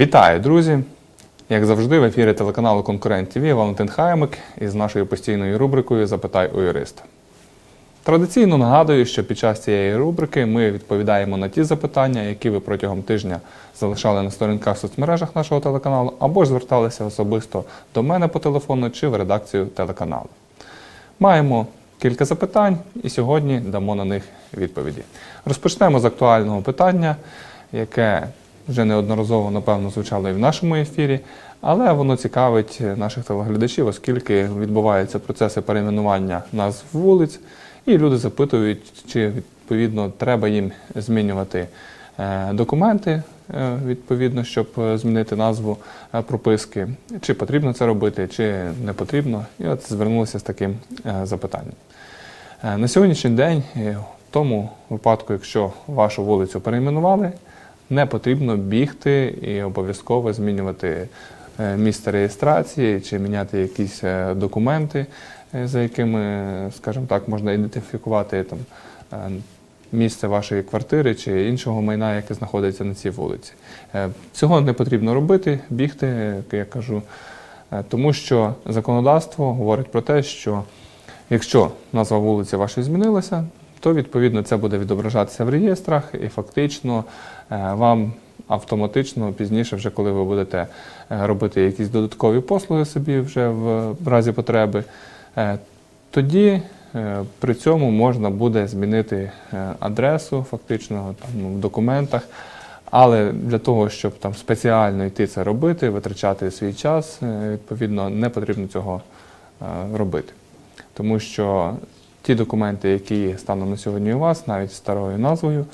Вітаю, друзі! Як завжди, в ефірі телеканалу Конкурент ТВ Валентин Хаймик із нашою постійною рубрикою Запитай у юриста. Традиційно нагадую, що під час цієї рубрики ми відповідаємо на ті запитання, які ви протягом тижня залишали на сторінках в соцмережах нашого телеканалу, або ж зверталися особисто до мене по телефону чи в редакцію телеканалу. Маємо кілька запитань і сьогодні дамо на них відповіді. Розпочнемо з актуального питання, яке вже неодноразово, напевно, звучало і в нашому ефірі, але воно цікавить наших телеглядачів, оскільки відбуваються процеси перейменування назв вулиць, і люди запитують, чи відповідно треба їм змінювати е, документи, е, відповідно, щоб змінити назву е, прописки, чи потрібно це робити, чи не потрібно. І от звернулися з таким запитанням. На сьогоднішній день, в тому випадку, якщо вашу вулицю перейменували, не потрібно бігти і обов'язково змінювати е, місце реєстрації чи міняти якісь е, документи, е, за якими, скажімо так, можна ідентифікувати там, місце вашої квартири чи іншого майна, яке знаходиться на цій вулиці. Цього не потрібно робити, бігти, як я кажу, тому що законодавство говорить про те, що Якщо назва вулиці вашої змінилася, то відповідно це буде відображатися в реєстрах, і фактично е, вам автоматично пізніше, вже коли ви будете е, робити якісь додаткові послуги собі вже в разі потреби, е, тоді при цьому можна буде змінити адресу фактично там, ну, в документах. Але для того, щоб там спеціально йти це робити, витрачати свій час, відповідно, не потрібно цього робити. Тому що ті документи, які є станом на сьогодні у вас, навіть старою назвою,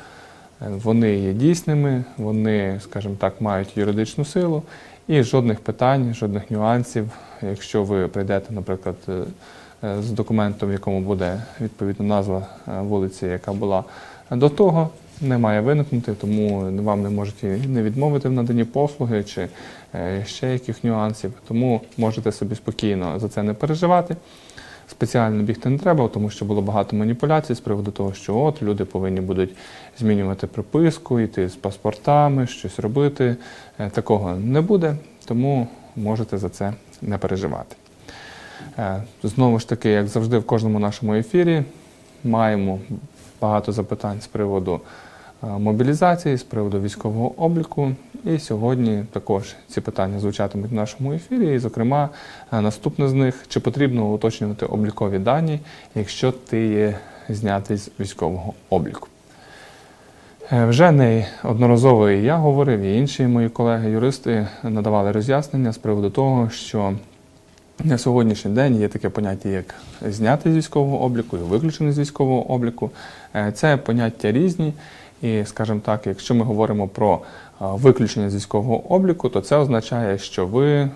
е, вони є дійсними, вони, скажімо так, мають юридичну силу, і жодних питань, жодних нюансів, якщо ви прийдете, наприклад, е, е, з документом, в якому буде відповідна назва вулиці, яка була до того, не має виникнути, тому вам не можуть і не відмовити в наданні послуги чи ще яких нюансів. Тому можете собі спокійно за це не переживати. Спеціально бігти не треба, тому що було багато маніпуляцій з приводу того, що от люди повинні будуть змінювати приписку, йти з паспортами, щось робити. Е, Такого не буде, тому можете за це не переживати. Е, Знову ж таки, як завжди, в кожному нашому ефірі маємо багато запитань з приводу мобілізації, з приводу військового обліку. І сьогодні також ці питання звучатимуть в нашому ефірі. І, зокрема, е, наступне з них: чи потрібно уточнювати облікові дані, якщо ти є знятий з військового обліку? Е, Вже не одноразово і я говорив, і інші мої колеги-юристи надавали роз'яснення з приводу того, що на сьогоднішній день є таке поняття, як знятий з військового обліку і виключений з військового обліку. Е, Це поняття різні. І, скажімо так, якщо ми говоримо про е, виключення з військового обліку, то це означає, що ви, е,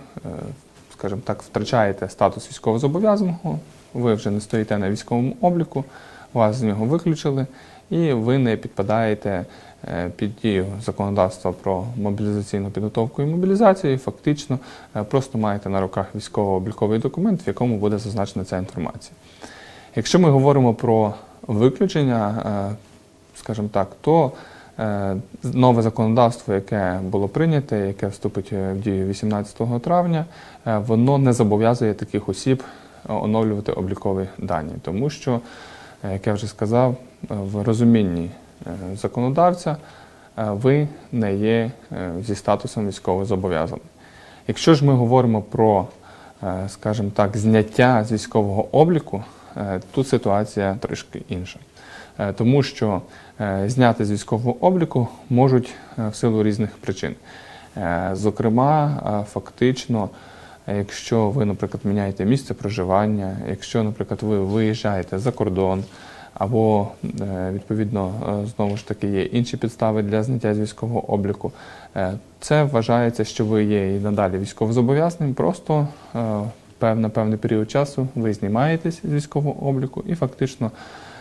скажімо так, втрачаєте статус військовозобов'язаного, ви вже не стоїте на військовому обліку, вас з нього виключили, і ви не підпадаєте е, під дію законодавства про мобілізаційну підготовку і мобілізацію, і фактично просто маєте на руках військово-обліковий документ, в якому буде зазначена ця інформація. Якщо ми говоримо про виключення, скажімо так, то е, нове законодавство, яке було прийняте, яке вступить е, в дію 18 травня, е, воно не зобов'язує таких осіб оновлювати облікові дані, тому що, як я вже сказав, в розумінні законодавця ви не є зі статусом військовозобов'язаним. Якщо ж ми говоримо про, скажімо так, зняття з військового обліку, тут ситуація трішки інша. Е, Тому що е, зняти з військового обліку можуть е, в силу різних причин. Зокрема, фактично, якщо ви, наприклад, міняєте місце проживання, якщо, наприклад, ви виїжджаєте за кордон, або відповідно знову ж таки є інші підстави для зняття з військового обліку. Це вважається, що ви є і надалі військовозобов'язаним, просто пев- на певний період часу ви знімаєтесь з військового обліку і фактично.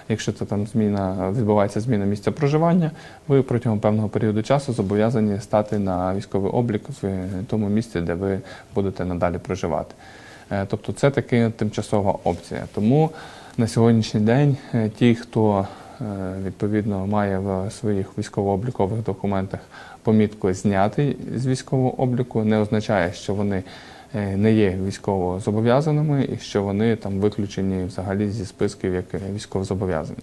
Якщо це там зміна відбувається зміна місця проживання, ви протягом певного періоду часу зобов'язані стати на військовий облік в тому місці, де ви будете надалі проживати. Е, Тобто це таки тимчасова опція. Тому на сьогоднішній день е, ті, хто відповідно має в своїх військово-облікових документах помітку знятий з військового обліку, не означає, що вони е, не є військово зобов'язаними і що вони там виключені взагалі зі списків як військовозобов'язані.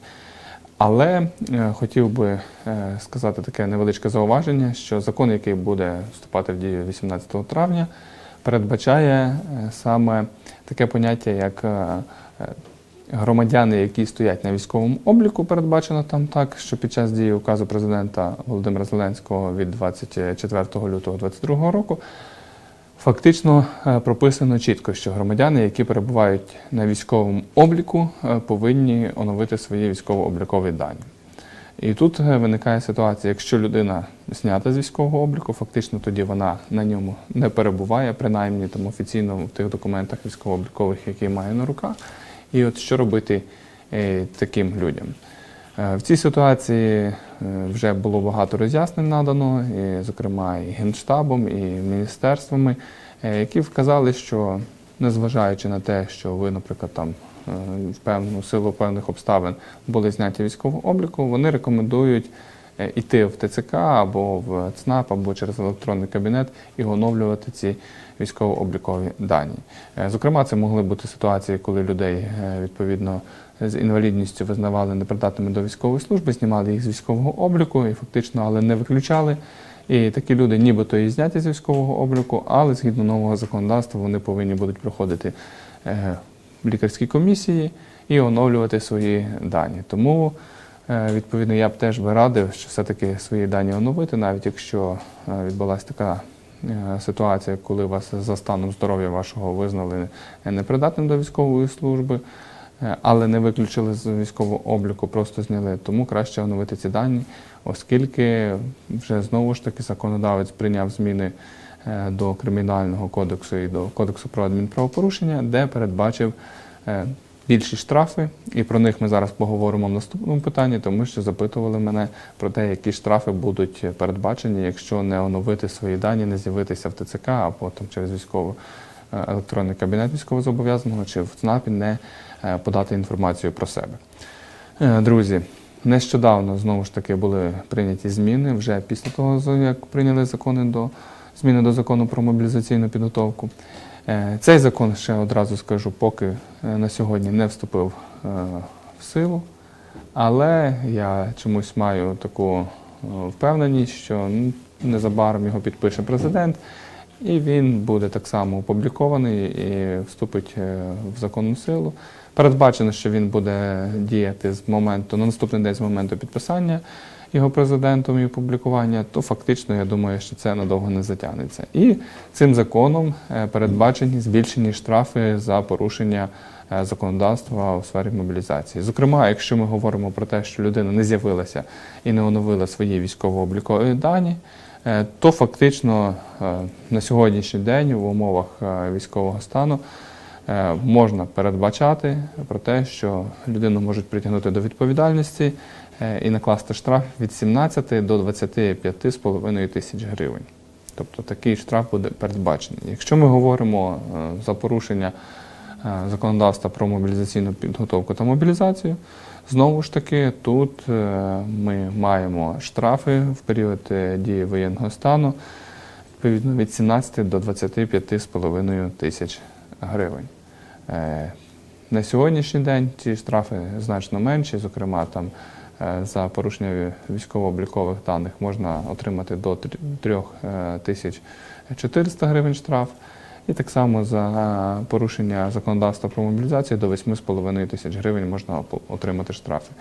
Але е, хотів би е, сказати таке невеличке зауваження, що закон, який буде вступати в дію 18 травня, передбачає е, саме таке поняття, як е, е, громадяни, які стоять на військовому обліку, передбачено там так, що під час дії указу президента Володимира Зеленського від 24 лютого 2022 року Фактично е, прописано чітко, що громадяни, які перебувають на військовому обліку, е, повинні оновити свої військово-облікові дані. І тут е, виникає ситуація, якщо людина знята з військового обліку, фактично тоді вона на ньому не перебуває, принаймні там офіційно в тих документах військово-облікових, які має на руках. І от що робити таким людям? Е, В цій ситуації е, вже було багато роз'яснень надано, і, зокрема, і Генштабом, і міністерствами, е, які вказали, що незважаючи на те, що ви, наприклад, там в певну силу певних обставин були зняті військового обліку, вони рекомендують іти в ТЦК або в ЦНАП, або через електронний кабінет і оновлювати ці військово-облікові дані. Зокрема, це могли бути ситуації, коли людей відповідно з інвалідністю визнавали непридатними до військової служби, знімали їх з військового обліку і фактично, але не виключали. І такі люди нібито і зняті з військового обліку, але згідно нового законодавства вони повинні будуть проходити е, лікарські комісії і оновлювати свої дані. Тому, е, відповідно, я б теж би радив, що все-таки свої дані оновити, навіть якщо е, відбулася така ситуація, коли вас за станом здоров'я вашого визнали непридатним до військової служби. Е, Але не виключили з військового обліку, просто зняли. Тому краще оновити ці дані, оскільки вже знову ж таки законодавець прийняв зміни е, до кримінального кодексу і до кодексу про адмінправопорушення, де передбачив е, більші штрафи. І про них ми зараз поговоримо в наступному питанні, тому що запитували мене про те, які штрафи будуть передбачені, якщо не оновити свої дані, не з'явитися в ТЦК або там через військову е, електронний кабінет військовозобов'язаного чи в ЦНАПі не подати інформацію про себе. Е, Друзі, нещодавно знову ж таки були прийняті зміни вже після того, як прийняли закони до зміни до закону про мобілізаційну підготовку. Е, Цей закон ще одразу скажу, поки е, на сьогодні не вступив е, в силу, але я чомусь маю таку е, впевненість, що незабаром його підпише президент, і він буде так само опублікований і вступить е, в законну силу. Передбачено, що він буде діяти з моменту на наступний день з моменту підписання його президентом і опублікування, то фактично я думаю, що це надовго не затягнеться. І цим законом е, передбачені збільшені штрафи за порушення е, законодавства у сфері мобілізації. Зокрема, якщо ми говоримо про те, що людина не з'явилася і не оновила свої військово-облікові дані, е, то фактично на сьогоднішній день в умовах військового стану можна передбачати про те, що людину можуть притягнути до відповідальності е, і накласти штраф від 17 до 25,5 тисяч гривень. Тобто такий штраф буде передбачений. Якщо ми говоримо е, за порушення е, законодавства про мобілізаційну підготовку та мобілізацію, знову ж таки, тут е, ми маємо штрафи в період е, дії воєнного стану відповідно від 17 до 25,5 тисяч гривень. Е, На сьогоднішній день ці штрафи значно менші, зокрема там е, за порушення військово-облікових даних можна отримати до 3400 гривень штраф. І так само за е, порушення законодавства про мобілізацію до 8,5 тисяч гривень можна отримати штрафи.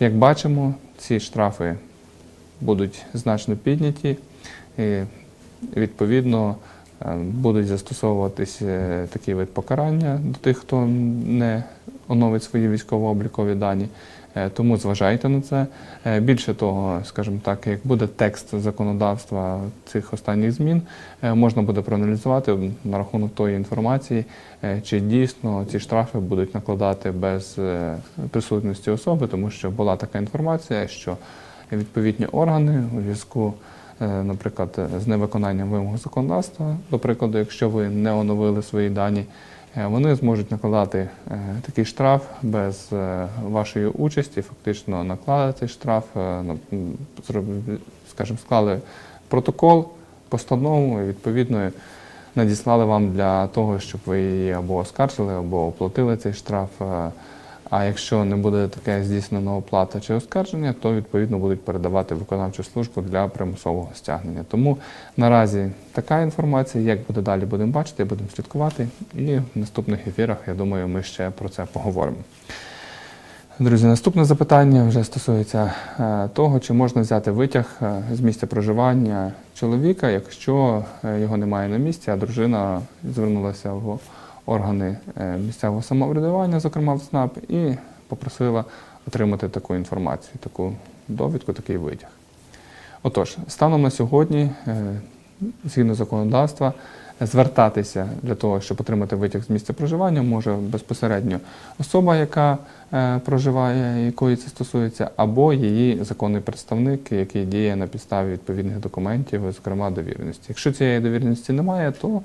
Як бачимо, ці штрафи будуть значно підняті. І відповідно е, будуть застосовуватись е, такий вид покарання до тих, хто не оновить свої військово-облікові дані. Е, Тому зважайте на це. Е, Більше того, скажімо так, як буде текст законодавства цих останніх змін, е, можна буде проаналізувати на рахунок тої інформації, е, чи дійсно ці штрафи будуть накладати без е, присутності особи, тому що була така інформація, що відповідні органи у зв'язку е, наприклад, з невиконанням вимог законодавства, до прикладу, якщо ви не оновили свої дані е, вони зможуть накладати е, такий штраф без е, вашої участі, фактично наклали цей штраф, е, скажімо, склали протокол, постанову і відповідно надіслали вам для того, щоб ви її або оскаржили, або оплатили цей штраф. А якщо не буде таке здійснено оплата чи оскарження, то відповідно будуть передавати виконавчу службу для примусового стягнення. Тому наразі така інформація. Як буде далі, будемо бачити, будемо слідкувати. І в наступних ефірах, я думаю, ми ще про це поговоримо. Друзі, наступне запитання вже стосується е, того, чи можна взяти витяг е, з місця проживання чоловіка, якщо е, його немає на місці, а дружина звернулася в органи е, місцевого самоврядування, зокрема в ЦНАП, і попросила отримати таку інформацію, таку довідку, такий витяг. Отож, станом на сьогодні, е, згідно законодавства, звертатися для того, щоб отримати витяг з місця проживання, може безпосередньо особа, яка е, проживає, якої це стосується, або її законний представник, який діє на підставі відповідних документів, зокрема довіреності. Якщо цієї довіреності немає, то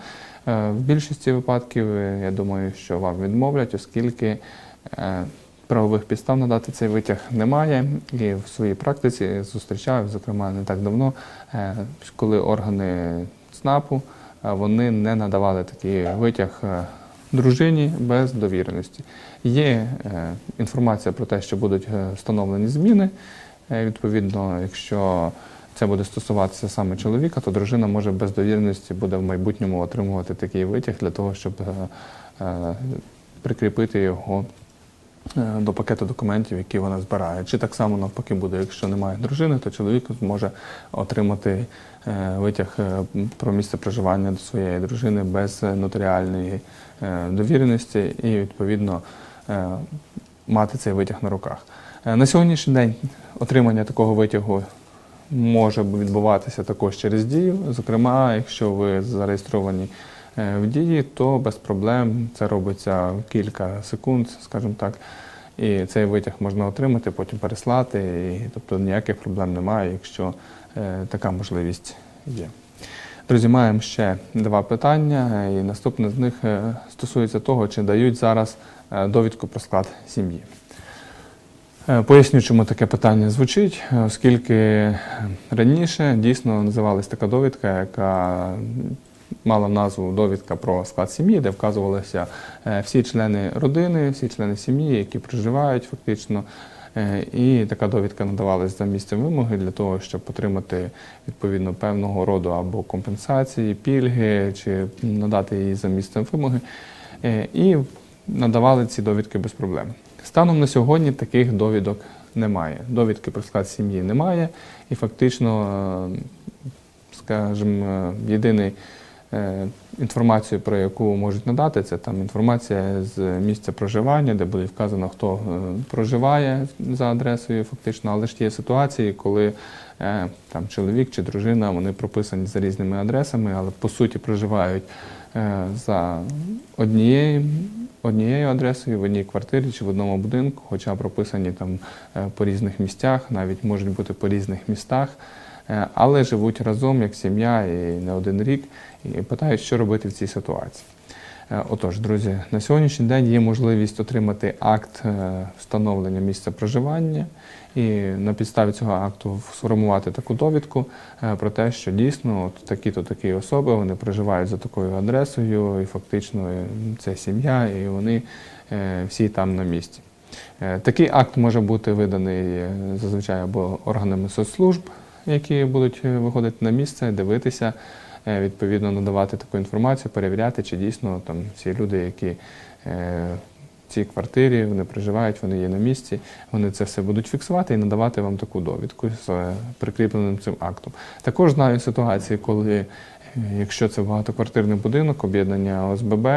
е, в більшості випадків е, я думаю, що вам відмовлять, оскільки правових підстав надати цей витяг немає. І в своїй практиці зустрічав, зокрема, не так давно, коли органи ЦНАПу вони не надавали такий витяг е, дружині без довіреності. Є е, інформація про те, що будуть е, встановлені зміни. Відповідно, якщо це буде стосуватися саме чоловіка, то дружина може без довіреності буде в майбутньому отримувати такий витяг для того, щоб прикріпити його до пакету документів, які вона збирає. Чи так само навпаки буде, якщо немає дружини, то чоловік зможе отримати е, витяг е, про місце проживання до своєї дружини без е, нотаріальної е, довіреності і відповідно е, мати цей витяг на руках. Е, На сьогоднішній день отримання такого витягу може відбуватися також через дію. Зокрема, якщо ви зареєстровані е, в дії, то без проблем це робиться кілька секунд, скажімо так. І цей витяг можна отримати, потім переслати. І, тобто ніяких проблем немає, якщо е, така можливість є. Друзі, маємо ще два питання, і наступне з них е, стосується того, чи дають зараз е, довідку про склад сім'ї. Е, Поясню, чому таке питання звучить, е, оскільки раніше дійсно називалась така довідка, яка мала назву довідка про склад сім'ї, де вказувалися е, всі члени родини, всі члени сім'ї, які проживають фактично. Е, І така довідка надавалась за місцем вимоги для того, щоб отримати відповідно певного роду або компенсації, пільги, чи надати її за місцем вимоги. Е, І надавали ці довідки без проблем. Станом на сьогодні таких довідок немає. Довідки про склад сім'ї немає, і фактично, скажімо, єдиний інформацію, про яку можуть надати, це там інформація з місця проживання, де буде вказано, хто е, проживає за адресою, фактично, але ж є ситуації, коли е, там чоловік чи дружина вони прописані за різними адресами, але по суті проживають е, за однією. Однією адресою в одній квартирі чи в одному будинку, хоча прописані там е, по різних місцях, навіть можуть бути по різних містах, е, але живуть разом як сім'я і не один рік, і питають, що робити в цій ситуації. Е, Отож, друзі, на сьогоднішній день є можливість отримати акт е, встановлення місця проживання і на підставі цього акту сформувати таку довідку е, про те, що дійсно от такі-то такі особи вони проживають за такою адресою, і фактично е, це сім'я, і вони е, всі там на місці. Е, Такий акт може бути виданий е, зазвичай або органами соцслужб, які будуть е, виходити на місце, дивитися, е, відповідно надавати таку інформацію, перевіряти, чи дійсно там всі люди, які е, в цій квартирі вони проживають, вони є на місці, вони це все будуть фіксувати і надавати вам таку довідку з прикріпленим цим актом. Також знаю ситуації, коли, якщо це багатоквартирний будинок, об'єднання ОСББ,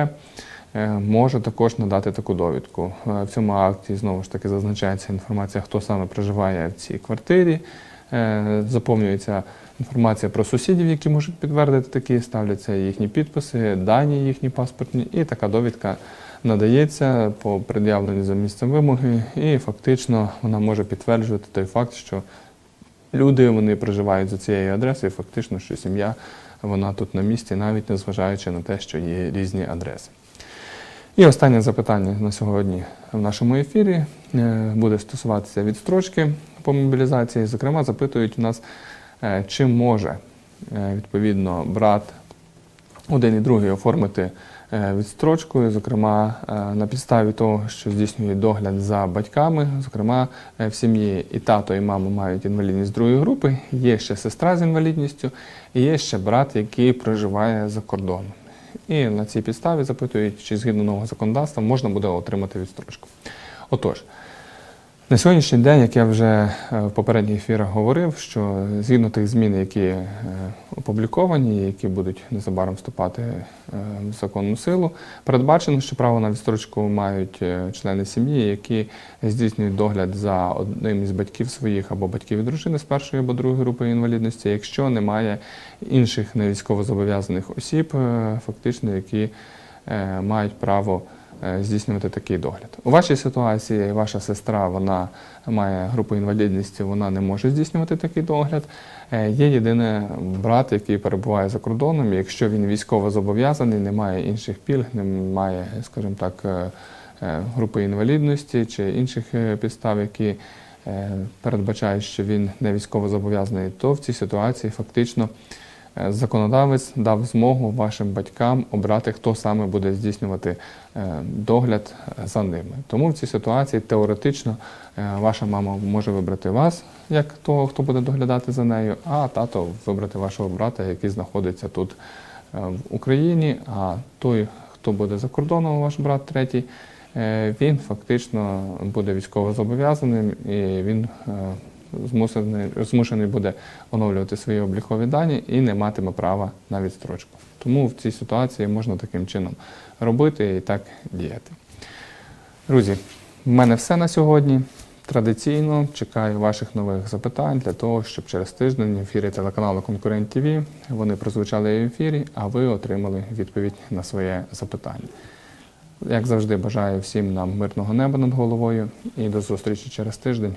може також надати таку довідку. В цьому акті знову ж таки зазначається інформація, хто саме проживає в цій квартирі. Е, Заповнюється інформація про сусідів, які можуть підтвердити такі, ставляться їхні підписи, дані їхні паспортні, і така довідка надається по пред'явленню за місцем вимоги, і фактично вона може підтверджувати той факт, що люди вони проживають за цією адресою, фактично, що сім'я вона тут на місці, навіть незважаючи на те, що є різні адреси. І останнє запитання на сьогодні в нашому ефірі е, буде стосуватися відстрочки по мобілізації. Зокрема, запитують у нас, е, чи може е, відповідно брат один і другий оформити відстрочку, зокрема на підставі того, що здійснює догляд за батьками. Зокрема, в сім'ї і тато, і мама мають інвалідність другої групи, є ще сестра з інвалідністю, і є ще брат, який проживає за кордоном. І на цій підставі запитують, чи згідно нового законодавства можна буде отримати відстрочку. Отож, на сьогоднішній день, як я вже е, в попередніх ефірах говорив, що згідно тих змін, які е, опубліковані, які будуть незабаром вступати е, в законну силу, передбачено, що право на відстрочку мають члени сім'ї, які здійснюють догляд за одним із батьків своїх або батьків і дружини з першої або другої групи інвалідності, якщо немає інших невійськовозобов'язаних осіб, фактично, які мають право здійснювати такий догляд. У вашій ситуації ваша сестра вона має групу інвалідності, вона не може здійснювати такий догляд. Е, Є єдине брат, який перебуває за кордоном. Якщо він військово зобов'язаний, не має інших пільг, не має, скажімо так, е, е, групи інвалідності чи інших е, підстав, які е, передбачають, що він не військово зобов'язаний, то в цій ситуації фактично е, законодавець дав змогу вашим батькам обрати, хто саме буде здійснювати е, догляд е, за ними. Тому в цій ситуації теоретично е, ваша мама може вибрати вас як того, хто буде доглядати за нею, а тато вибрати вашого брата, який знаходиться тут е, в Україні. А той, хто буде за кордоном, ваш брат третій, е, він фактично буде військово зобов'язаним і він змусений, змушений буде оновлювати свої облікові дані і не матиме права на відстрочку. Тому в цій ситуації можна таким чином робити і так діяти. Друзі, в мене все на сьогодні. Традиційно чекаю ваших нових запитань для того, щоб через тиждень в ефірі телеканалу Конкурент ТВ вони прозвучали в ефірі, а ви отримали відповідь на своє запитання. Як завжди, бажаю всім нам мирного неба над головою і до зустрічі через тиждень.